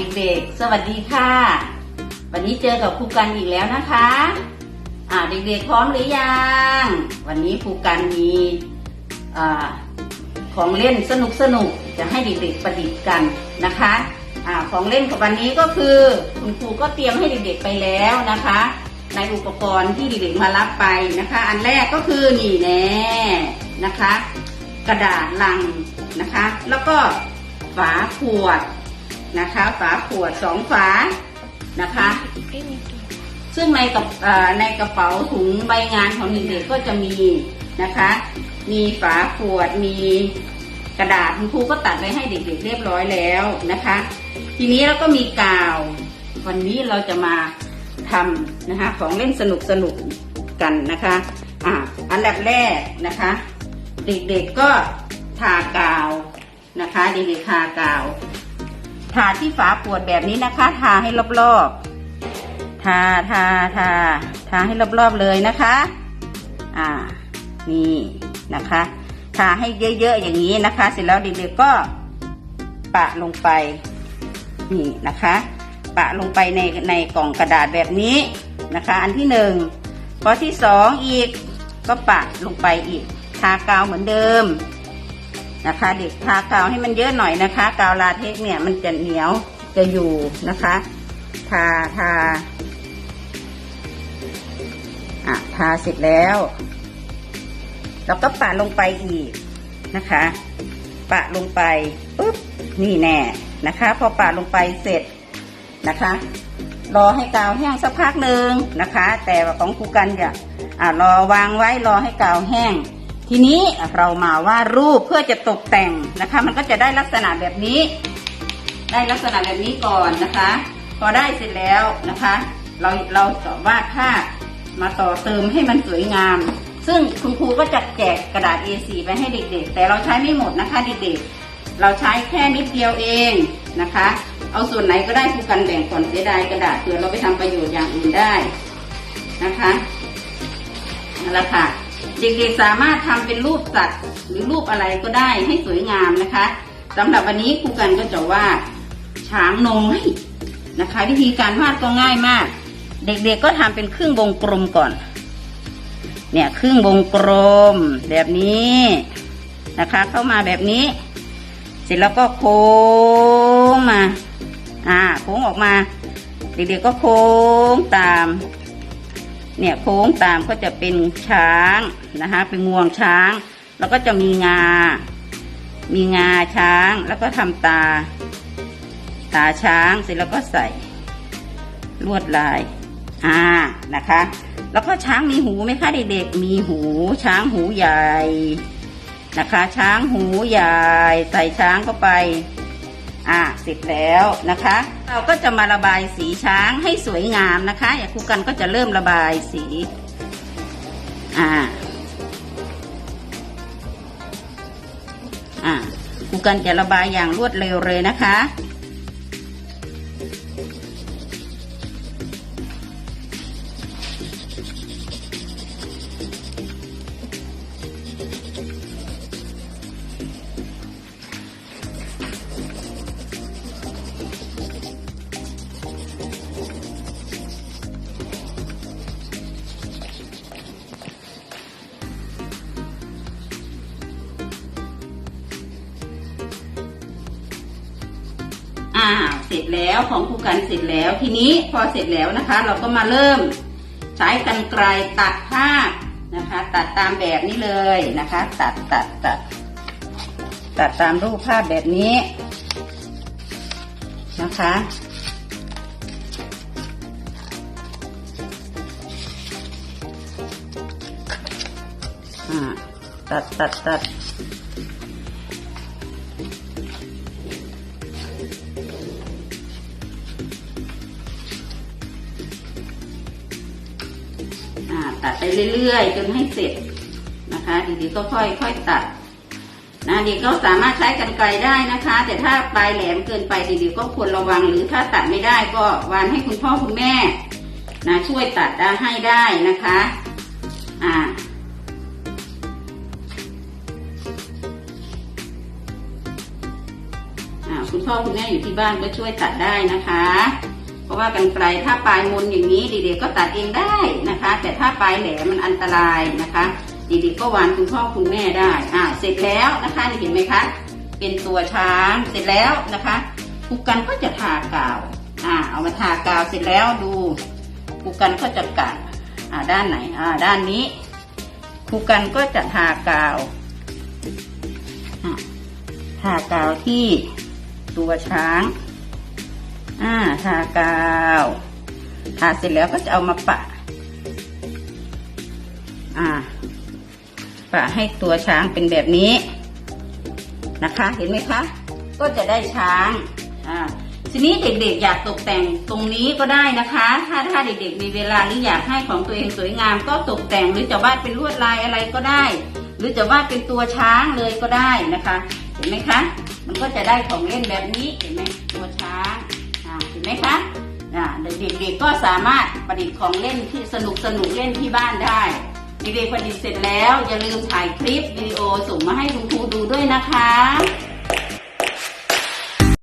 เด็กๆ สวัสดีค่ะ วันนี้เจอกับครูกันอีกแล้วนะคะ อ่าเด็กๆพร้อมหรือยัง วันนี้ครูกันมีอ่าของเล่นสนุกสนุกๆจะให้เด็กๆประดิษฐ์กันนะคะอ่าของเล่นของวันนี้ก็คือคุณครูก็เตรียมให้เด็กๆไปแล้วนะคะ ในอุปกรณ์ที่เด็กๆมารับไปนะคะ อันแรกก็คือนี่แน่นะคะ กระดาษลังนะคะ แล้วก็ฝาขวด นะคะ ฝาขวดสองฝานะคะ ซึ่งในกับเอ่อในกระเป๋าถุงใบงานของเด็กๆก็จะมีนะคะ มีฝาขวดมีกระดาษคุณครูก็ตัดไว้ให้เด็กๆเรียบร้อยแล้วนะคะ ทีนี้เราก็มีกาว วันนี้เราจะมาทำนะคะของเล่นสนุกสนุกๆกันนะคะอ่าอันดับแรกนะคะ เด็กๆก็ทากาวนะคะ เด็กๆทากาว ทาที่ฝาขวดแบบนี้นะคะ ทาให้รอบๆ ทาทาทาทาให้รอบๆเลยนะคะ อ่า นี่นะคะ ทาให้เยอะๆอย่างนี้นะคะ เสร็จแล้วเด็กๆก็ปะลงไป นี่นะคะ ปะลงไปในในกล่องกระดาษแบบนี้นะคะ อันที่หนึ่งพอที่สองอีกก็ปะลงไปอีก ทากาวเหมือนเดิม นะคะ เด็กทากาวให้มันเยอะหน่อยนะคะ กาวลาเทคเนี่ยมันจะเหนียวจะอยู่นะคะ ทาทาอะทาเสร็จแล้วเราก็ปะลงไปอีกนะคะ ปะลงไปปุ๊บนี่แน่นะคะ พอปะลงไปเสร็จนะคะรอให้กาวแห้งสักพักหนึ่งนะคะ แต่ของครูกันจะอ่ารอวางไว้รอให้กาวแห้ง ทีนี้เรามาวาดรูปเพื่อจะตกแต่งนะคะ มันก็จะได้ลักษณะแบบนี้ ได้ลักษณะแบบนี้ก่อนนะคะ พอได้เสร็จแล้วนะคะ เราเราจะวาดภาพมาต่อเติมให้มันสวยงาม ซึ่งคุณครูก็จะแจกกระดาษ A4 ไปให้เด็กๆ แต่เราใช้ไม่หมดนะคะเด็กๆ เราใช้แค่นิดเดียวเองนะคะ เอาส่วนไหนก็ได้ครูกันแบ่งก่อนเสียดายกระดาษเผื่อเราไปทำประโยชน์อย่างอื่นได้นะคะนั่นแหละค่ะ เด็กๆสามารถทำเป็นรูปสัตว์หรือรูปอะไรก็ได้ให้สวยงามนะคะสำหรับวันนี้ครูกันก็จะวาดช้างน้อยนะคะ วิธีการวาดก็ง่ายมาก เด็กๆก็ทำเป็นครึ่งวงกลมก่อน เนี่ยครึ่งวงกลมแบบนี้นะคะ เข้ามาแบบนี้ เสร็จแล้วก็โค้งมา อ่าโค้งออกมา เด็กๆก็โค้งตาม เนี่ยโค้งตามก็จะเป็นช้างนะคะเป็นงวงช้าง แล้วก็จะมีงา มีงาช้างแล้วก็ทำตา ตาช้างเสร็จแล้วก็ใส่ลวดลายอ่านะคะ แล้วก็ช้างมีหูไหมคะเด็กๆมีหูช้างหูใหญ่นะคะ ช้างหูใหญ่ ใส่ช้างเข้าไป อ่าเสร็จแล้วนะคะ เราก็จะมาระบายสีช้างให้สวยงามนะคะ อย่างครูกันก็จะเริ่มระบายสี อ่า อ่าครูกันจะระบายอย่างรวดเร็วเลยนะคะาเสร็จแล้วของครูกันเสร็จแล้ว ทีนี้พอเสร็จแล้วนะคะ เราก็มาเริ่มใช้กันไกรตัดภานะคะ ตัดตามแบบนี้เลยนะคะ ตัดตัดตัดตัดตามรูปภาพแบบนี้นะคะ ตัดตัดตัด ไปเรื่อยๆ จนให้เสร็จนะคะดีๆก็ค่อยๆตัดนะเด็กก็สามารถใช้กันไกลได้นะคะ แต่ถ้าปลายแหลมเกินไปดีๆก็ควรระวังหรือถ้าตัดไม่ได้ก็วานให้คุณพ่อคุณแม่นะช่วยตัดได้ให้ได้นะคะอ่าคุณพ่อคุณแม่อยู่ที่บ้านก็ช่วยตัดได้นะคะ ราะว่ากันไกลถ้าปลายมนอย่างนี้เด็กๆก็ตัดเองได้นะคะ แต่ถ้าปลายแหลมมันอันตรายนะคะเด็กๆก็วานคุณพ่อคุณแม่ได้อ่าเสร็จแล้วนะคะนี่เห็นไหมคะ เป็นตัวช้างเสร็จแล้วนะคะครูกันก็จะทากาวอ่าเอามาทากาวเสร็จแล้วดูครูกันก็จะกะอ่าด้านไหนอ่าด้านนี้ครูกันก็จะทากาวทากาวที่ตัวช้าง อ่าทากาวทาเสร็จแล้วก็จะเอามาปะ อ่า ปะให้ตัวช้างเป็นแบบนี้นะคะ เห็นไหมคะ ก็จะได้ช้าง อ่า ทีนี้เด็กๆอยากตกแต่งตรงนี้ก็ได้นะคะ ถ้าถ้าเด็กๆมีเวลาหรืออยากให้ของตัวเองสวยงาม ก็ตกแต่งหรือจะวาดเป็นลวดลายอะไรก็ได้ หรือจะวาดเป็นตัวช้างเลยก็ได้นะคะ เห็นไหมคะ มันก็จะได้ของเล่นแบบนี้ เห็นไหม มคะเด็กๆก็สามารถประดิษฐ์ของเล่นที่สนุกสนุกๆเล่นที่บ้านได้เด็กๆประดิษฐ์เสร็จแล้ว อย่าลืมถ่ายคลิปวิดีโอส่งมาให้คุณครูดูด้วยนะคะ